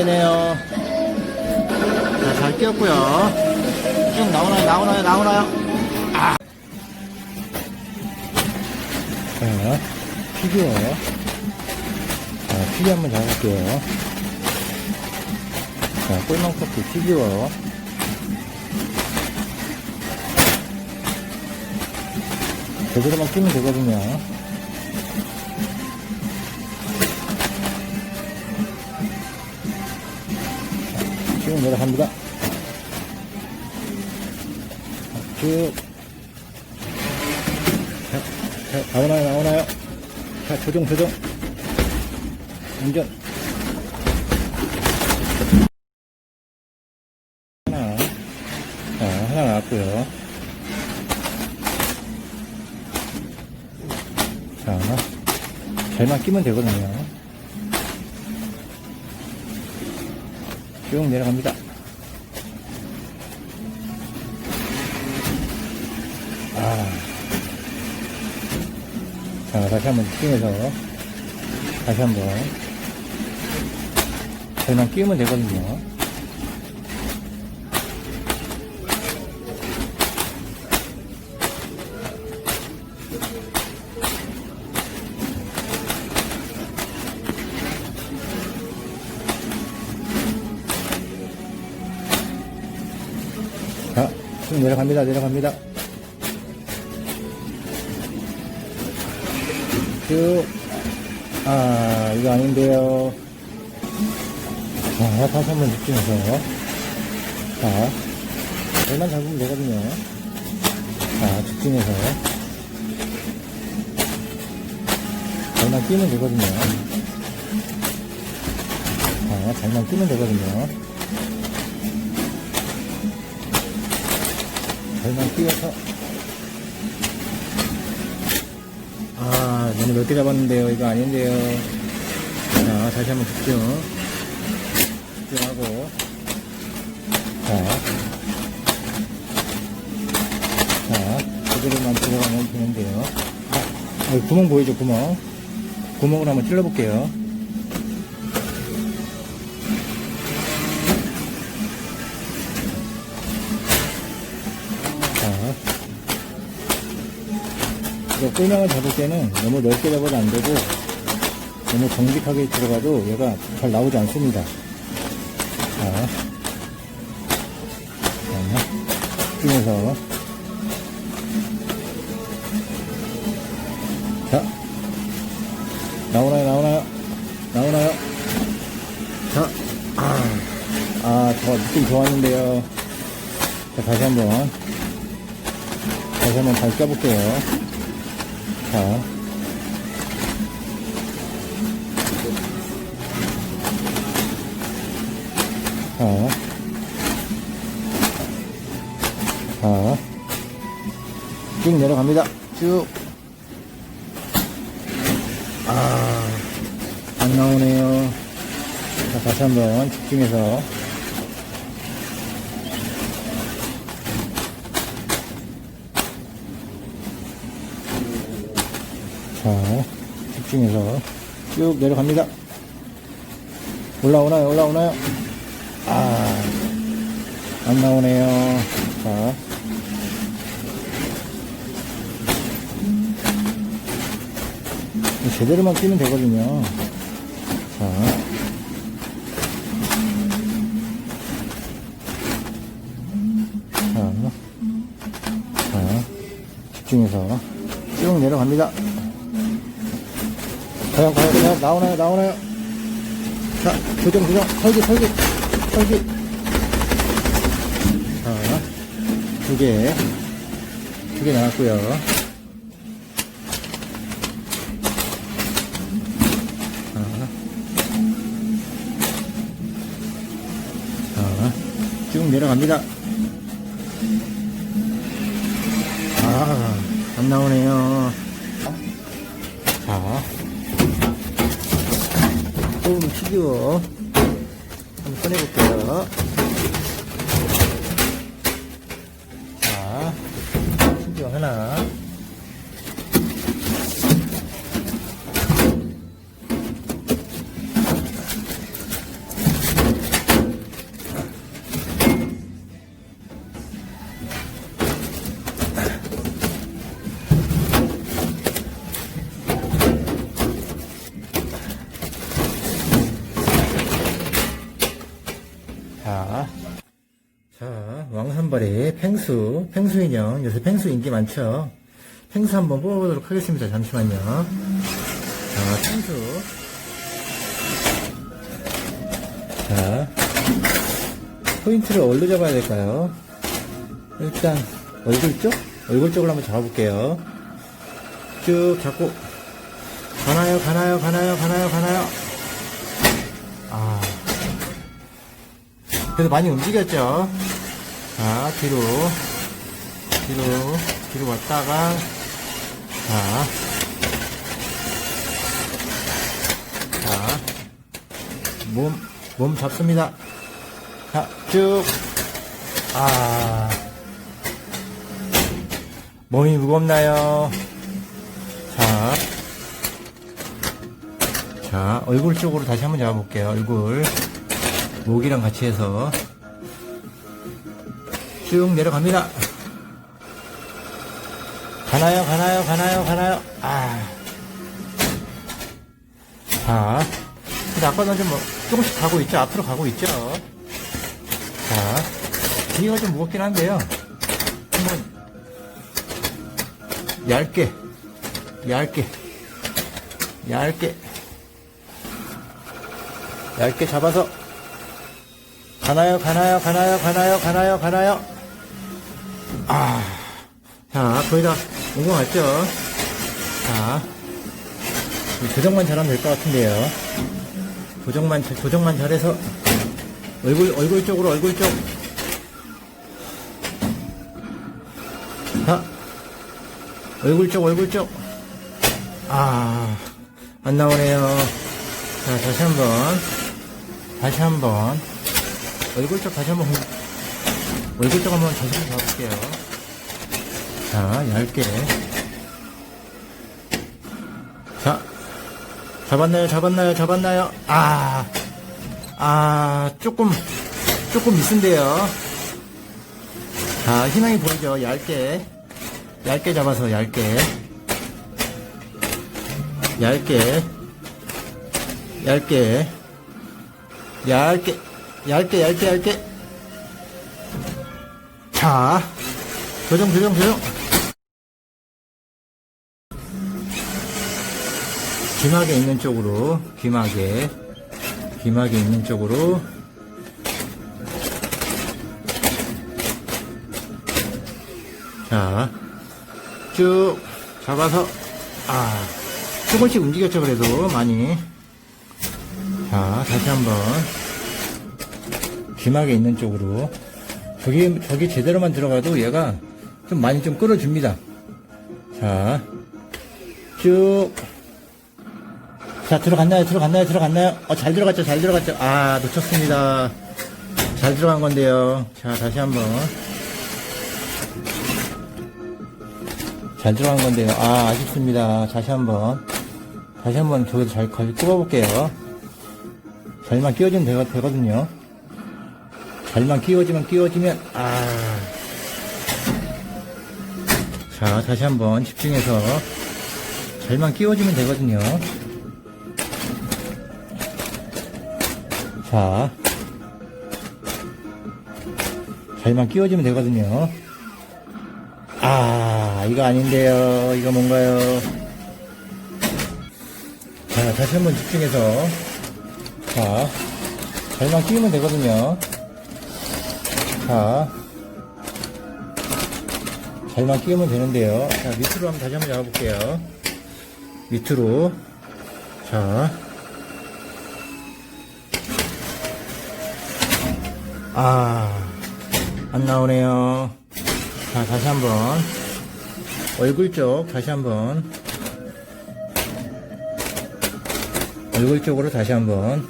되네요. 자, 잘 끼웠고요. 쭉 나오나요, 나오나요, 나오나요? 아. 자, 피규어. 자, 피규어 한번 잡을게요. 자, 꿀망토끼 피규어. 제대로만 끼면 되거든요. 쭉 내려갑니다. 쭉. 자, 자, 나오나요, 나오나요? 자, 조정, 조정. 운전. 하나. 자, 하나 나왔고요. 자, 잘만 끼면 되거든요. 쭉 내려갑니다. 아. 자, 다시 한번 끼면서, 다시 한번. 잘만 끼우면 되거든요. 내려갑니다, 내려갑니다. 쭉. 아, 이거 아닌데요. 자, 다시 한번 느끼면서. 자, 잘만 잡으면 되거든요. 자, 직진해서. 잘만 끼면 되거든요. 자, 잘만 끼면 되거든요. 잘만 끼워서. 아, 너무 넓게 잡았는데요. 이거 아닌데요. 자, 다시 한번 집중. 집중하고. 자. 자, 그대로만 들어가면 되는데요. 아, 구멍 보이죠, 구멍? 구멍을 한번 찔러볼게요. 꿀망을 잡을 때는 너무 넓게 잡아도 안 되고, 너무 정직하게 들어가도 얘가 잘 나오지 않습니다. 자. 자, 집중해서. 자. 나오나요, 나오나요? 나오나요? 자. 아, 아, 저 느낌 좋았는데요. 자, 다시 한 번. 다시 한번 발 껴볼게요. 자. 자. 자. 쭉 내려갑니다. 쭉. 아, 안 나오네요. 자, 다시 한번 집중해서. 자, 집중해서 쭉 내려갑니다. 올라오나요? 올라오나요? 아, 안 나오네요. 자. 제대로만 끼면 되거든요. 자. 자. 자. 집중해서 쭉 내려갑니다. 과연, 과연, 과연, 나오나요, 나오나요? 자, 조정, 조정, 설계, 설계, 설계. 자, 두 개, 두 개 나왔고요 자, 쭉 내려갑니다. 아, 안 나오네요. 자, 조금 피규어 한번 꺼내볼게요. 자, 피규어 하나. 벌의 펭수, 펭수 인형. 요새 펭수 인기 많죠? 펭수 한번 뽑아보도록 하겠습니다. 잠시만요. 자, 펭수. 자, 포인트를 어디로 잡아야 될까요? 일단, 얼굴 쪽? 얼굴 쪽을 한번 잡아볼게요. 쭉 잡고, 가나요, 가나요, 가나요, 가나요, 가나요. 아. 그래도 많이 움직였죠? 자, 뒤로, 뒤로, 뒤로 왔다가, 자, 자, 몸, 몸 잡습니다. 자, 쭉, 아, 몸이 무겁나요? 자, 자, 얼굴 쪽으로 다시 한번 잡아볼게요. 얼굴. 목이랑 같이 해서. 쭉 내려갑니다. 가나요, 가나요, 가나요, 가나요. 아. 자. 근데 아까는 좀 뭐, 조금씩 가고 있죠? 앞으로 가고 있죠? 자. 뒤가 좀 무겁긴 한데요. 한번, 얇게, 얇게, 얇게, 얇게 잡아서, 가나요, 가나요, 가나요, 가나요, 가나요, 가나요. 아, 자, 거의 다 온 것 같죠? 자, 이 조정만 잘하면 될 것 같은데요. 조정만, 잘- 조정만 잘해서, 얼굴, 얼굴 쪽으로, 얼굴 쪽. 자, 얼굴 쪽, 얼굴 쪽. 아, 안 나오네요. 자, 다시 한 번. 다시 한 번. 얼굴 쪽 다시 한번 얼굴 쪽 한번 다시 한번 잡을게요. 자, 얇게. 자, 잡았나요? 잡았나요? 잡았나요? 아, 아, 조금, 조금 미스인데요. 자, 희망이 보이죠? 얇게. 얇게 잡아서 얇게. 얇게. 얇게. 얇게. 얇게, 얇게, 얇게. 자, 조정, 조정, 조정. 귀마개 있는 쪽으로, 귀마개. 귀마개 있는 쪽으로. 자, 쭉 잡아서, 아, 조금씩 움직였죠, 그래도 많이. 자, 다시 한번. 귀마개 있는 쪽으로 저기 저기 제대로만 들어가도 얘가 좀 많이 좀 끌어줍니다. 자, 쭉. 자, 들어갔나요? 들어갔나요? 들어갔나요? 어, 잘 들어갔죠? 잘 들어갔죠? 아, 놓쳤습니다. 잘 들어간 건데요. 자, 다시 한 번. 잘 들어간 건데요. 아, 아쉽습니다. 다시 한 번. 다시 한번 저기서 잘, 잘 꼽아볼게요. 잘만 끼워주면 되, 되거든요. 잘만 끼워지면 끼워지면 아. 자, 다시 한번 집중해서 잘만 끼워지면 되거든요. 자. 잘만 끼워지면 되거든요. 아, 이거 아닌데요. 이거 뭔가요? 자, 다시 한번 집중해서 자, 잘만 끼우면 되거든요. 자, 잘만 끼우면 되는데요. 자, 밑으로 한번 다시 한번 잡아볼게요. 밑으로. 자. 아, 안 나오네요. 자, 다시 한번. 얼굴 쪽, 다시 한번. 얼굴 쪽으로 다시 한번.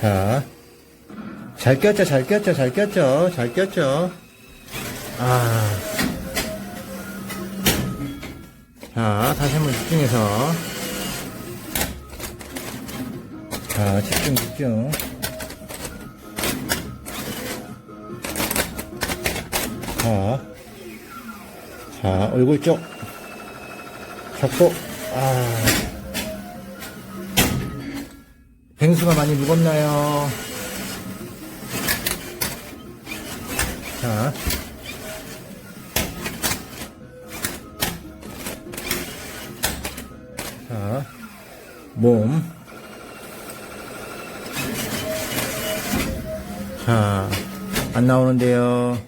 자. 잘 꼈죠, 잘 꼈죠, 잘 꼈죠, 잘 꼈죠. 아. 자, 다시 한번 집중해서. 자, 집중, 집중. 자. 자, 얼굴 쪽. 잡고, 아. 뱅수가 많이 무겁나요? 자. 자, 몸. 자, 안 나오는데요.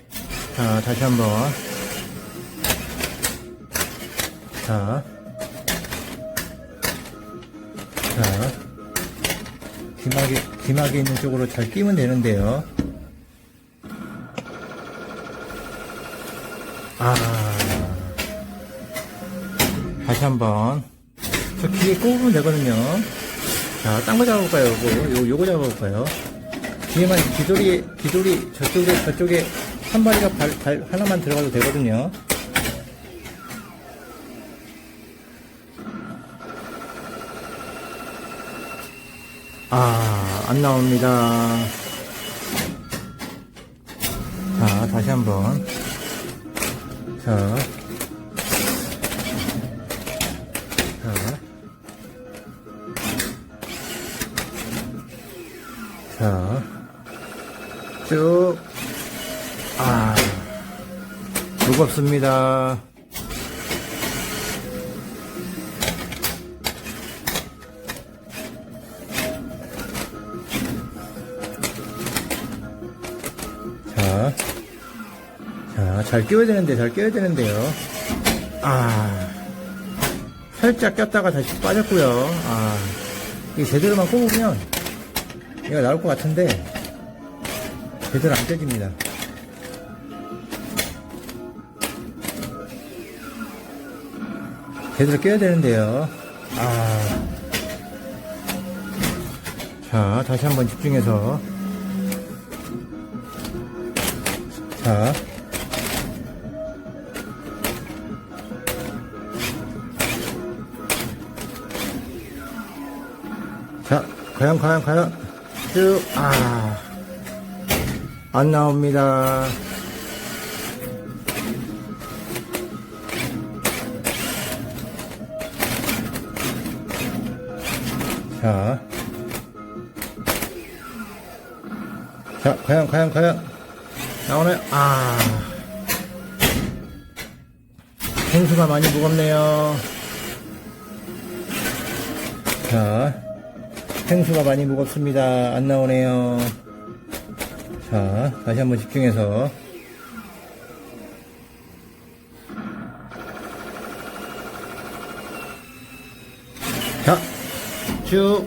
자, 다시 한 번. 자. 자. 기막에, 기막에 있는 쪽으로 잘 끼면 되는데요. 아. 다시 한 번. 저 기계 꼽으면 되거든요. 자, 딴 거 잡아볼까요? 요거, 요, 요거 잡아볼까요? 뒤에만 기돌이, 기돌이 저쪽에, 저쪽에 한 마리가 발, 발 하나만 들어가도 되거든요. 아, 안 나옵니다. 자, 다시 한 번. 자. 자. 자. 쭉. 아. 무겁습니다. 잘 끼워야 되는데, 잘 끼워야 되는데요. 아. 살짝 꼈다가 다시 빠졌고요. 아. 이게 제대로만 꼽으면, 얘가 나올 것 같은데, 제대로 안 껴집니다. 제대로 껴야 되는데요. 아. 자, 다시 한번 집중해서. 자. 과연, 과연, 과연. 쭉, 아. 안 나옵니다. 자. 자, 과연, 과연, 과연. 나오나요? 아. 생수가 많이 무겁네요. 자. 생수가 많이 무겁습니다. 안 나오네요. 자, 다시 한번 집중해서. 자, 쭉.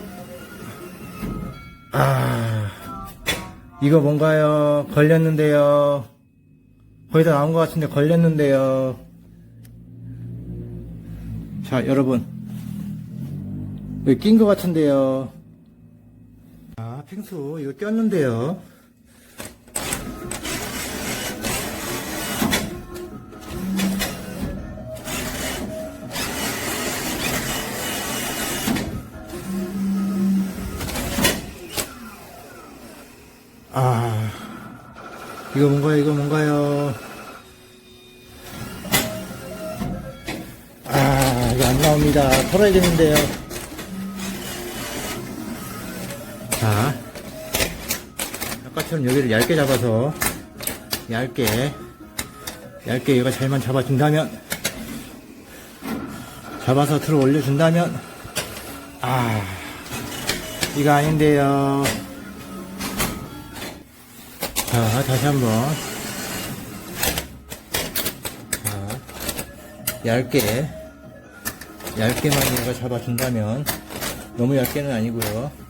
아, 이거 뭔가요? 걸렸는데요. 거의 다 나온 것 같은데 걸렸는데요. 자, 여러분. 여기 낀 것 같은데요. 아, 핑수, 이거 꼈는데요. 아, 이거 뭔가요, 이거 뭔가요? 아, 이거 안 나옵니다. 털어야겠는데요. 자, 아까처럼 여기를 얇게 잡아서, 얇게, 얇게 얘가 잘만 잡아준다면, 잡아서 들어 올려준다면, 아, 이거 아닌데요. 자, 다시 한 번. 자, 얇게, 얇게만 얘가 잡아준다면, 너무 얇게는 아니고요.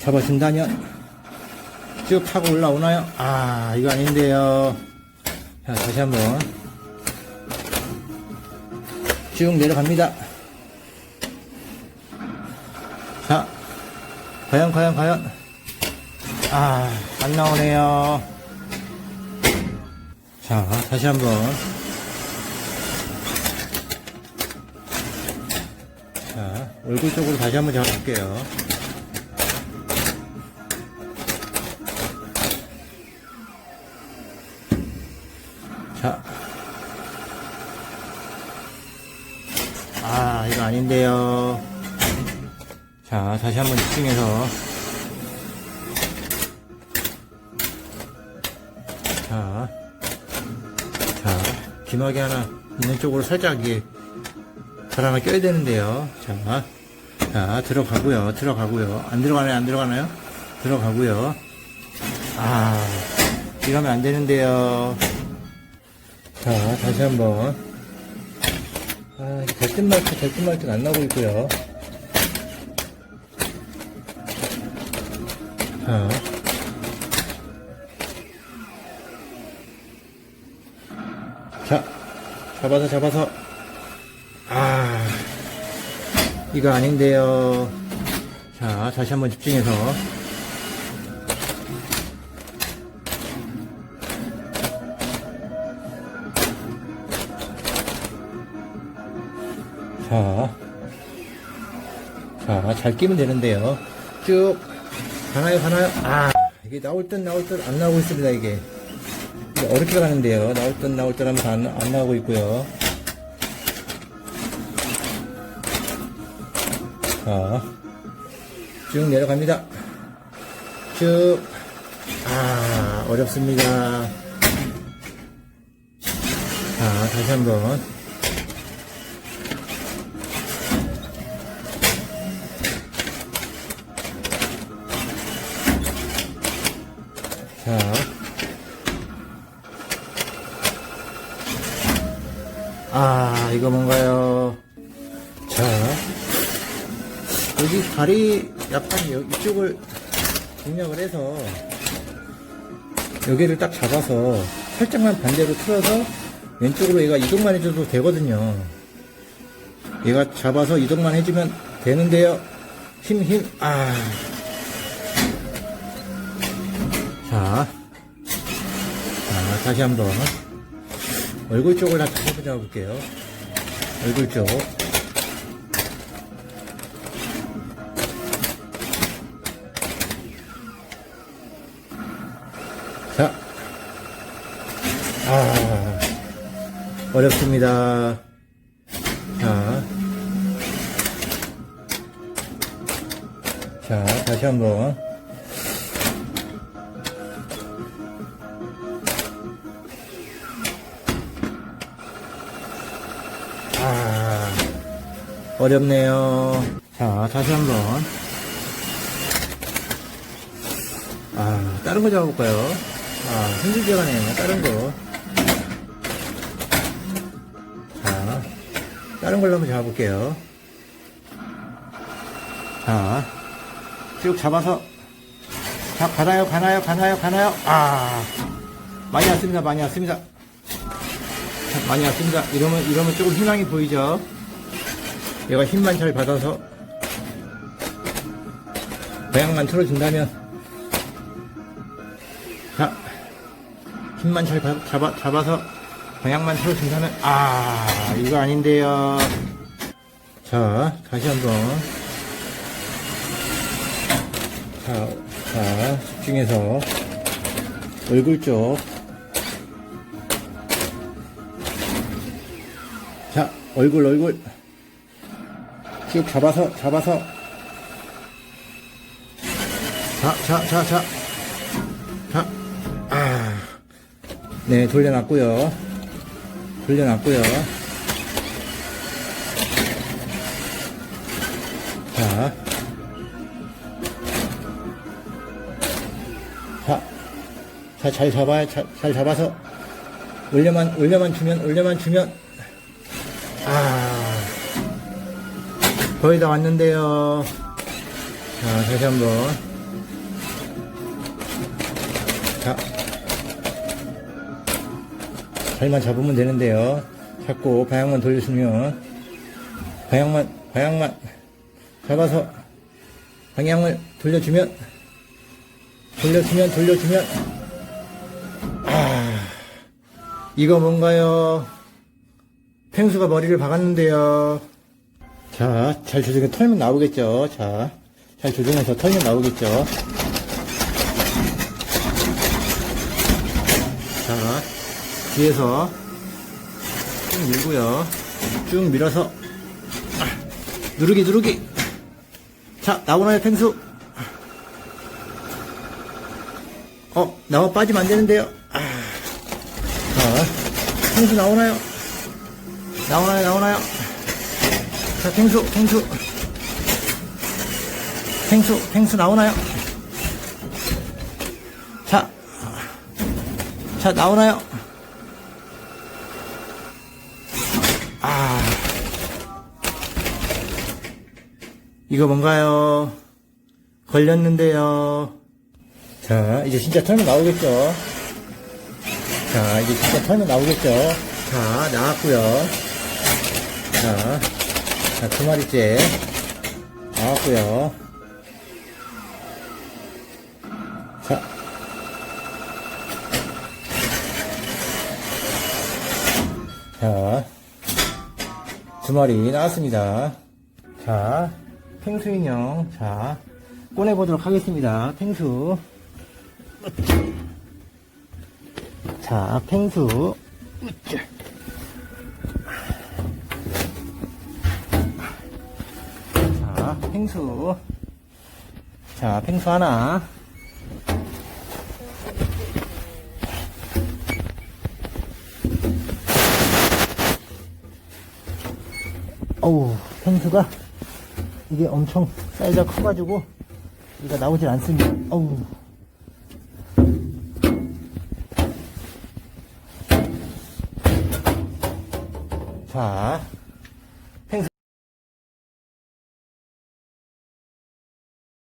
잡아준다면, 쭉 타고 올라오나요? 아, 이거 아닌데요. 자, 다시 한 번. 쭉 내려갑니다. 자, 과연, 과연, 과연. 아, 안 나오네요. 자, 다시 한 번. 자, 얼굴 쪽으로 다시 한번 잡아볼게요. 자. 아, 이거 아닌데요. 자, 다시 한번 집중해서. 자, 자, 기막이 하나 있는 쪽으로 살짝 이게 발 하나 껴야 되는데요. 자, 자, 들어가고요. 들어가고요. 안 들어가나요? 안 들어가나요? 들어가고요. 아, 이러면 안 되는데요. 자, 다시 한 번. 아, 될듯 말듯 안 나오고 있고요. 자. 자, 잡아서, 잡아서. 아, 이거 아닌데요. 자, 다시 한번 집중해서. 자, 자, 잘 끼면 되는데요. 쭉, 가나요, 가나요? 아, 이게 나올 듯 나올 듯 안 나오고 있습니다, 이게. 어렵게 가는데요. 나올 듯 나올 듯 하면서 안, 안 나오고 있고요. 자, 쭉 내려갑니다. 쭉, 아, 어렵습니다. 자, 다시 한 번. 뭔가요? 자. 여기 다리 약간 여- 이쪽을 공략을 해서 여기를 딱 잡아서 살짝만 반대로 틀어서 왼쪽으로 얘가 이동만 해줘도 되거든요. 얘가 잡아서 이동만 해주면 되는데요. 힘, 힘, 아. 자, 자, 다시 한 번. 얼굴 쪽을 다시 한번 잡아볼게요. 얼굴 쪽. 자, 아, 어렵습니다. 자, 자, 다시 한 번. 어렵네요. 자, 다시 한 번. 아, 다른 거 잡아볼까요? 아, 힘들게 가네요. 다른 거. 자, 다른 걸로 한번 잡아볼게요. 자, 쭉 잡아서. 자, 가나요, 가나요, 가나요, 가나요? 아, 많이 왔습니다, 많이 왔습니다. 자, 많이 왔습니다. 이러면, 이러면 조금 희망이 보이죠? 얘가 힘만 잘 받아서, 모양만 틀어준다면, 자, 힘만 잘 바- 잡아, 잡아서 방향만 틀어준다면, 아, 이거 아닌데요. 자, 다시 한 번. 자, 자, 집중해서 얼굴 쪽. 자, 얼굴, 얼굴. 쭉 잡아서, 잡아서. 자, 자, 자, 자. 자, 아. 네, 돌려놨고요 돌려놨고요 자. 자. 자, 잘 잡아야, 자, 잘 잡아서. 올려만, 올려만 주면, 올려만 주면. 아. 거의 다 왔는데요. 자, 다시 한 번. 자. 잘만 잡으면 되는데요. 잡고 방향만 돌려주면 방향만 방향만 잡아서 방향을 돌려주면 돌려주면 돌려주면 아 이거 뭔가요? 펭수가 머리를 박았는데요. 자, 잘 조정해 털면 나오겠죠. 자, 잘 조정해서 털면 나오겠죠. 자, 뒤에서 쭉 밀고요. 쭉 밀어서 아, 누르기 누르기. 자, 나오나요, 펭수? 어, 나와 빠지면 안 되는데요. 아. 자, 펭수 나오나요? 나오나요, 나오나요? 자, 펭수, 펭수. 펭수, 펭수 나오나요? 자, 자, 나오나요? 아, 이거 뭔가요? 걸렸는데요. 자, 이제 진짜 털면 나오겠죠? 자, 이제 진짜 털면 나오겠죠? 자, 나왔고요 자, 자, 두 마리째 나왔고요 자. 자, 두 마리 나왔습니다. 자, 펭수 인형. 자, 꺼내보도록 하겠습니다. 펭수. 자, 펭수. 펭수. 자, 펭수 하나. 어우, 펭수가 이게 엄청 사이즈가 커가지고 이가 나오질 않습니다. 어우. 자,